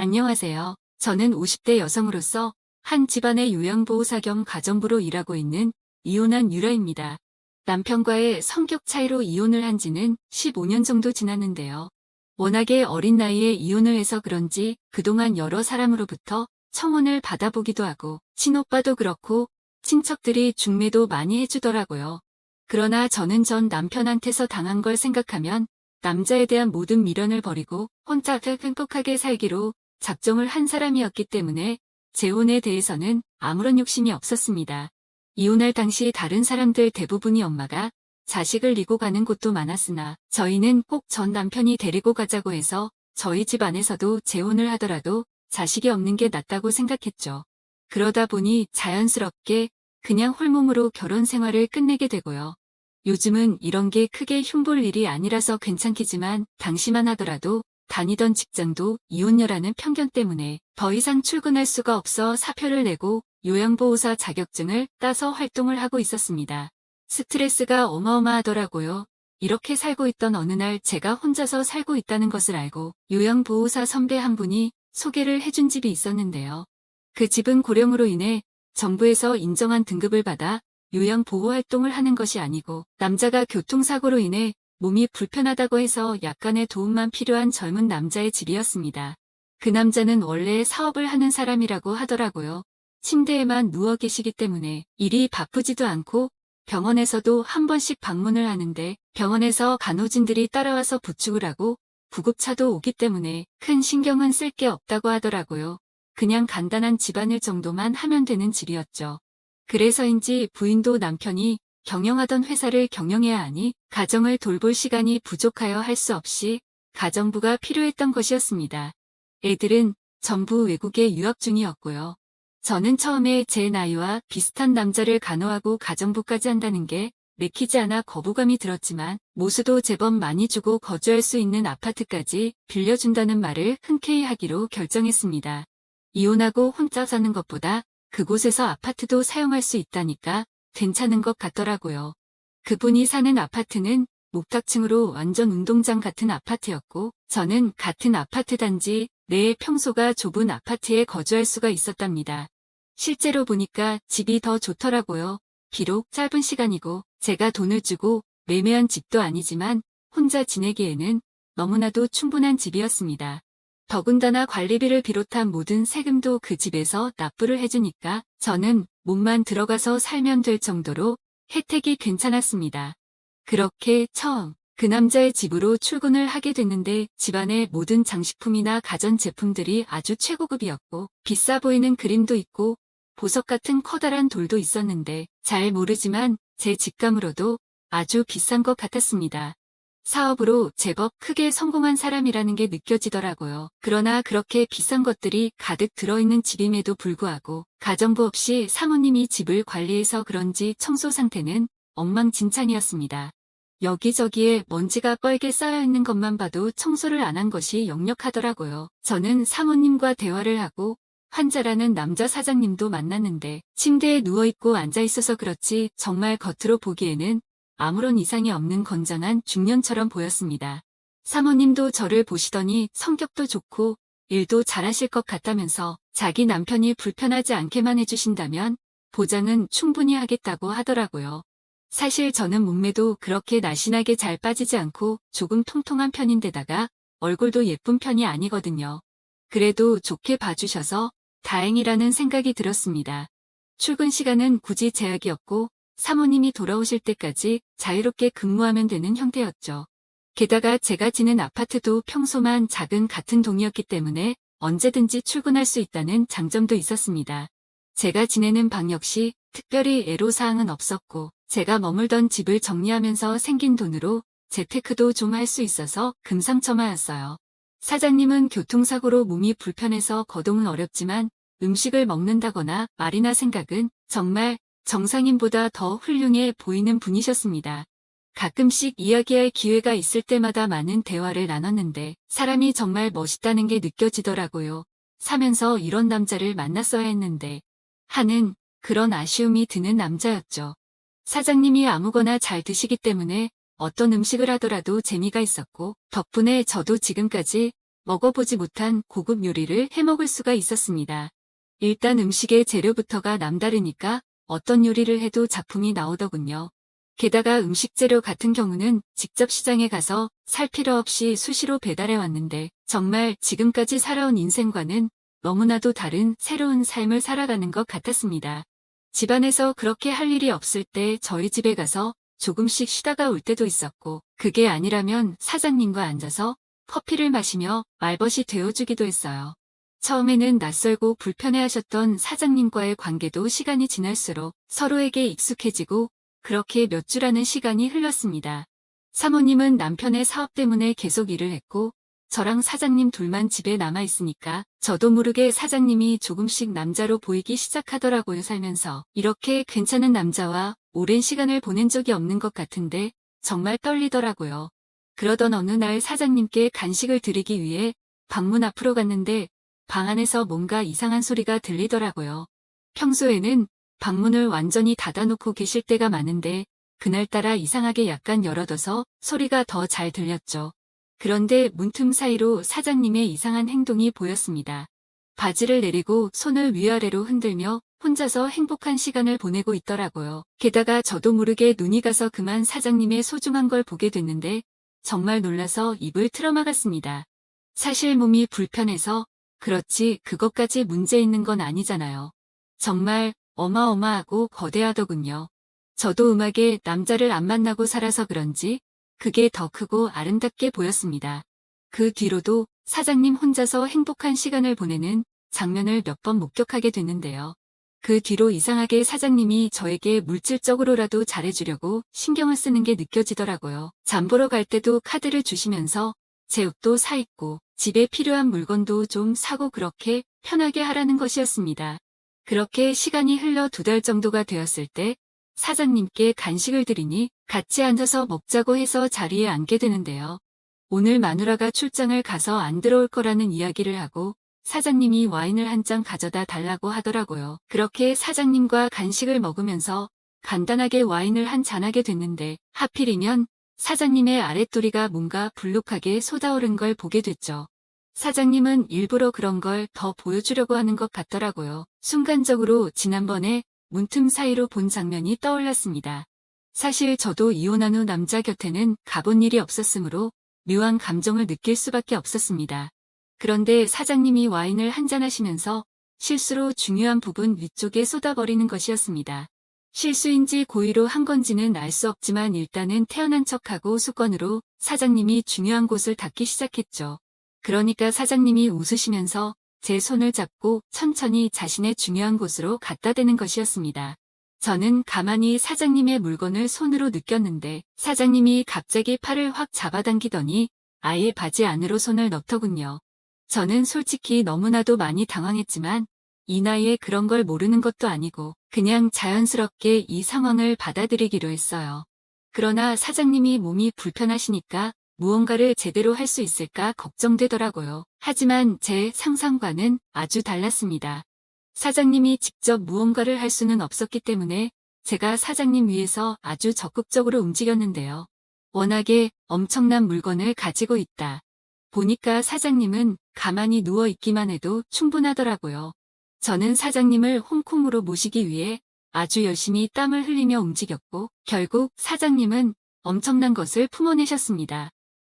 안녕하세요. 저는 50대 여성으로서 한 집안의 요양보호사 겸 가정부로 일하고 있는 이혼한 유라입니다. 남편과의 성격 차이로 이혼을 한 지는 15년 정도 지났는데요. 워낙에 어린 나이에 이혼을 해서 그런지 그동안 여러 사람으로부터 청혼을 받아보기도 하고 친오빠도 그렇고 친척들이 중매도 많이 해주더라고요. 그러나 저는 전 남편한테서 당한 걸 생각하면 남자에 대한 모든 미련을 버리고 혼자 행복하게 살기로 작정을 한 사람이었기 때문에 재혼에 대해서는 아무런 욕심이 없었습니다. 이혼할 당시 다른 사람들 대부분이 엄마가 자식을 이고 가는 곳도 많았으나 저희는 꼭 전 남편이 데리고 가자고 해서 저희 집 안에서도 재혼을 하더라도 자식이 없는 게 낫다고 생각했죠. 그러다 보니 자연스럽게 그냥 홀몸으로 결혼 생활을 끝내게 되고요. 요즘은 이런 게 크게 흉볼 일이 아니라서 괜찮겠지만 당시만 하더라도 다니던 직장도 이혼녀라는 편견 때문에 더 이상 출근할 수가 없어 사표를 내고 요양보호사 자격증을 따서 활동을 하고 있었습니다. 스트레스가 어마어마하더라고요. 이렇게 살고 있던 어느 날 제가 혼자서 살고 있다는 것을 알고 요양보호사 선배 한 분이 소개를 해준 집이 있었는데요. 그 집은 고령으로 인해 정부에서 인정한 등급을 받아 요양보호 활동을 하는 것이 아니고 남자가 교통사고로 인해 몸이 불편하다고 해서 약간의 도움만 필요한 젊은 남자의 집이었습니다. 그 남자는 원래 사업을 하는 사람이라고 하더라고요. 침대에만 누워 계시기 때문에 일이 바쁘지도 않고 병원에서도 한 번씩 방문을 하는데 병원에서 간호진들이 따라와서 부축을 하고 구급차도 오기 때문에 큰 신경은 쓸 게 없다고 하더라고요. 그냥 간단한 집안일 정도만 하면 되는 집이었죠. 그래서인지 부인도 남편이 경영하던 회사를 경영해야 하니 가정을 돌볼 시간이 부족하여 할 수 없이 가정부가 필요했던 것이었습니다. 애들은 전부 외국에 유학 중이었고요. 저는 처음에 제 나이와 비슷한 남자를 간호하고 가정부까지 한다는 게 내키지 않아 거부감이 들었지만 모수도 제법 많이 주고 거주할 수 있는 아파트까지 빌려준다는 말을 흔쾌히 하기로 결정했습니다. 이혼하고 혼자 사는 것보다 그곳에서 아파트도 사용할 수 있다니까 괜찮은 것 같더라고요. 그분이 사는 아파트는 목탁층으로 완전 운동장 같은 아파트였고 저는 같은 아파트 단지 내의 평소가 좁은 아파트에 거주할 수가 있었답니다. 실제로 보니까 집이 더 좋더라고요. 비록 짧은 시간이고 제가 돈을 주고 매매한 집도 아니지만 혼자 지내기에는 너무나도 충분한 집이었습니다. 더군다나 관리비를 비롯한 모든 세금도 그 집에서 납부를 해주니까 저는 몸만 들어가서 살면 될 정도로 혜택이 괜찮았습니다. 그렇게 처음 그 남자의 집으로 출근을 하게 됐는데 집안의 모든 장식품이나 가전제품들이 아주 최고급이었고 비싸 보이는 그림도 있고 보석 같은 커다란 돌도 있었는데 잘 모르지만 제 직감으로도 아주 비싼 것 같았습니다. 사업으로 제법 크게 성공한 사람이라는 게 느껴지더라고요. 그러나 그렇게 비싼 것들이 가득 들어있는 집임에도 불구하고 가정부 없이 사모님이 집을 관리해서 그런지 청소 상태는 엉망진창이었습니다. 여기저기에 먼지가 뻘게 쌓여있는 것만 봐도 청소를 안 한 것이 역력하더라고요. 저는 사모님과 대화를 하고 환자라는 남자 사장님도 만났는데 침대에 누워있고 앉아있어서 그렇지 정말 겉으로 보기에는 아무런 이상이 없는 건장한 중년처럼 보였습니다. 사모님도 저를 보시더니 성격도 좋고 일도 잘하실 것 같다면서 자기 남편이 불편하지 않게만 해주신다면 보장은 충분히 하겠다고 하더라고요. 사실 저는 몸매도 그렇게 날씬하게 잘 빠지지 않고 조금 통통한 편인데다가 얼굴도 예쁜 편이 아니거든요. 그래도 좋게 봐주셔서 다행이라는 생각이 들었습니다. 출근 시간은 굳이 제약이었고 사모님이 돌아오실 때까지 자유롭게 근무하면 되는 형태였죠. 게다가 제가 지낸 아파트도 평소만 작은 같은 동이었기 때문에 언제든지 출근할 수 있다는 장점도 있었습니다. 제가 지내는 방 역시 특별히 애로사항은 없었고 제가 머물던 집을 정리하면서 생긴 돈으로 재테크도 좀 할 수 있어서 금상첨화였어요. 사장님은 교통사고로 몸이 불편해서 거동은 어렵지만 음식을 먹는다거나 말이나 생각은 정말 정상인보다 더 훌륭해 보이는 분이셨습니다. 가끔씩 이야기할 기회가 있을 때마다 많은 대화를 나눴는데 사람이 정말 멋있다는 게 느껴지더라고요. 사면서 이런 남자를 만났어야 했는데 하는 그런 아쉬움이 드는 남자였죠. 사장님이 아무거나 잘 드시기 때문에 어떤 음식을 하더라도 재미가 있었고 덕분에 저도 지금까지 먹어보지 못한 고급 요리를 해먹을 수가 있었습니다. 일단 음식의 재료부터가 남다르니까 어떤 요리를 해도 작품이 나오더군요. 게다가 음식 재료 같은 경우는 직접 시장에 가서 살 필요 없이 수시로 배달해 왔는데 정말 지금까지 살아온 인생과는 너무나도 다른 새로운 삶을 살아가는 것 같았습니다. 집안에서 그렇게 할 일이 없을 때 저희 집에 가서 조금씩 쉬다가 올 때도 있었고 그게 아니라면 사장님과 앉아서 커피를 마시며 말벗이 되어주기도 했어요. 처음에는 낯설고 불편해하셨던 사장님과의 관계도 시간이 지날수록 서로에게 익숙해지고 그렇게 몇 주라는 시간이 흘렀습니다. 사모님은 남편의 사업 때문에 계속 일을 했고 저랑 사장님 둘만 집에 남아 있으니까 저도 모르게 사장님이 조금씩 남자로 보이기 시작하더라고요 살면서 이렇게 괜찮은 남자와 오랜 시간을 보낸 적이 없는 것 같은데 정말 떨리더라고요. 그러던 어느 날 사장님께 간식을 드리기 위해 방문 앞으로 갔는데 방 안에서 뭔가 이상한 소리가 들리더라고요. 평소에는 방문을 완전히 닫아놓고 계실 때가 많은데 그날따라 이상하게 약간 열어둬서 소리가 더 잘 들렸죠. 그런데 문틈 사이로 사장님의 이상한 행동이 보였습니다. 바지를 내리고 손을 위아래로 흔들며 혼자서 행복한 시간을 보내고 있더라고요. 게다가 저도 모르게 눈이 가서 그만 사장님의 소중한 걸 보게 됐는데 정말 놀라서 입을 틀어막았습니다. 사실 몸이 불편해서 그렇지 그것까지 문제 있는 건 아니잖아요. 정말 어마어마하고 거대하더군요. 저도 음악에 남자를 안 만나고 살아서 그런지 그게 더 크고 아름답게 보였습니다. 그 뒤로도 사장님 혼자서 행복한 시간을 보내는 장면을 몇 번 목격하게 됐는데요. 그 뒤로 이상하게 사장님이 저에게 물질적으로라도 잘해주려고 신경을 쓰는 게 느껴지더라고요. 잠보러 갈 때도 카드를 주시면서 제 옷도 사입고 집에 필요한 물건도 좀 사고 그렇게 편하게 하라는 것이었습니다. 그렇게 시간이 흘러 두 달 정도가 되었을 때 사장님께 간식을 드리니 같이 앉아서 먹자고 해서 자리에 앉게 되는데요. 오늘 마누라가 출장을 가서 안 들어올 거라는 이야기를 하고 사장님이 와인을 한 잔 가져다 달라고 하더라고요. 그렇게 사장님과 간식을 먹으면서 간단하게 와인을 한 잔하게 됐는데 하필이면 사장님의 아랫도리가 뭔가 불룩하게 쏟아오른 걸 보게 됐죠. 사장님은 일부러 그런 걸 더 보여주려고 하는 것 같더라고요. 순간적으로 지난번에 문틈 사이로 본 장면이 떠올랐습니다. 사실 저도 이혼한 후 남자 곁에는 가본 일이 없었으므로 묘한 감정을 느낄 수밖에 없었습니다. 그런데 사장님이 와인을 한잔 하시면서 실수로 중요한 부분 위쪽에 쏟아버리는 것이었습니다. 실수인지 고의로 한 건지는 알 수 없지만 일단은 태어난 척하고 수건으로 사장님이 중요한 곳을 닦기 시작했죠. 그러니까 사장님이 웃으시면서 제 손을 잡고 천천히 자신의 중요한 곳으로 갖다 대는 것이었습니다. 저는 가만히 사장님의 물건을 손으로 느꼈는데 사장님이 갑자기 팔을 확 잡아당기더니 아예 바지 안으로 손을 넣더군요. 저는 솔직히 너무나도 많이 당황했지만 이 나이에 그런 걸 모르는 것도 아니고 그냥 자연스럽게 이 상황을 받아들이기로 했어요. 그러나 사장님이 몸이 불편하시니까 무언가를 제대로 할 수 있을까 걱정되더라고요. 하지만 제 상상과는 아주 달랐습니다. 사장님이 직접 무언가를 할 수는 없었기 때문에 제가 사장님 위해서 아주 적극적으로 움직였는데요. 워낙에 엄청난 물건을 가지고 있다. 보니까 사장님은 가만히 누워 있기만 해도 충분하더라고요. 저는 사장님을 홍콩으로 모시기 위해 아주 열심히 땀을 흘리며 움직였고 결국 사장님은 엄청난 것을 품어내셨습니다.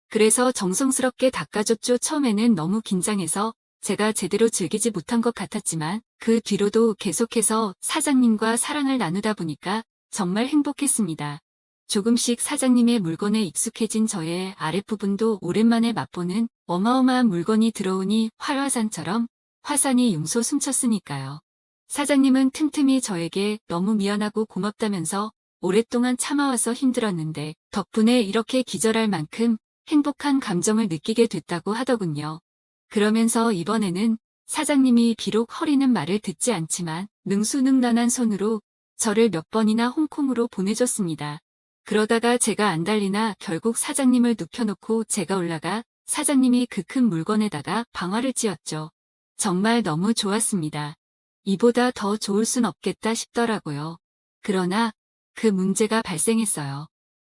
그래서 정성스럽게 닦아줬죠. 처음에는 너무 긴장해서 제가 제대로 즐기지 못한 것 같았지만 그 뒤로도 계속해서 사장님과 사랑을 나누다 보니까 정말 행복했습니다. 조금씩 사장님의 물건에 익숙해진 저의 아랫부분도 오랜만에 맛보는 어마어마한 물건이 들어오니 활화산처럼 화산이 용소 숨쳤으니까요. 사장님은 틈틈이 저에게 너무 미안하고 고맙다면서 오랫동안 참아와서 힘들었는데 덕분에 이렇게 기절할 만큼 행복한 감정을 느끼게 됐다고 하더군요. 그러면서 이번에는 사장님이 비록 허리는 말을 듣지 않지만 능수능란한 손으로 저를 몇 번이나 홍콩으로 보내줬습니다. 그러다가 제가 안 달리나 결국 사장님을 눕혀놓고 제가 올라가 사장님이 그 큰 물건에다가 방화를 찧었죠. 정말 너무 좋았습니다. 이보다 더 좋을 순 없겠다 싶더라고요. 그러나 그 문제가 발생했어요.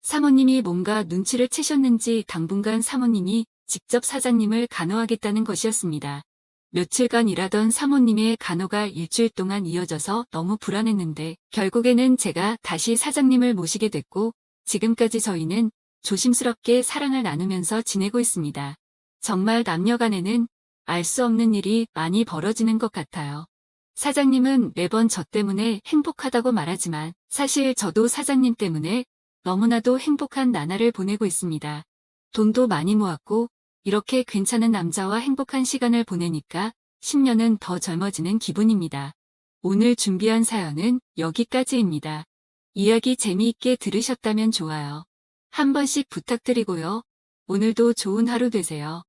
사모님이 뭔가 눈치를 채셨는지 당분간 사모님이 직접 사장님을 간호하겠다는 것이었습니다. 며칠간 일하던 사모님의 간호가 일주일 동안 이어져서 너무 불안했는데 결국에는 제가 다시 사장님을 모시게 됐고 지금까지 저희는 조심스럽게 사랑을 나누면서 지내고 있습니다. 정말 남녀 간에는 알 수 없는 일이 많이 벌어지는 것 같아요. 사장님은 매번 저 때문에 행복하다고 말하지만 사실 저도 사장님 때문에 너무나도 행복한 나날을 보내고 있습니다. 돈도 많이 모았고 이렇게 괜찮은 남자와 행복한 시간을 보내니까 10년은 더 젊어지는 기분입니다. 오늘 준비한 사연은 여기까지입니다. 이야기 재미있게 들으셨다면 좋아요. 한 번씩 부탁드리고요. 오늘도 좋은 하루 되세요.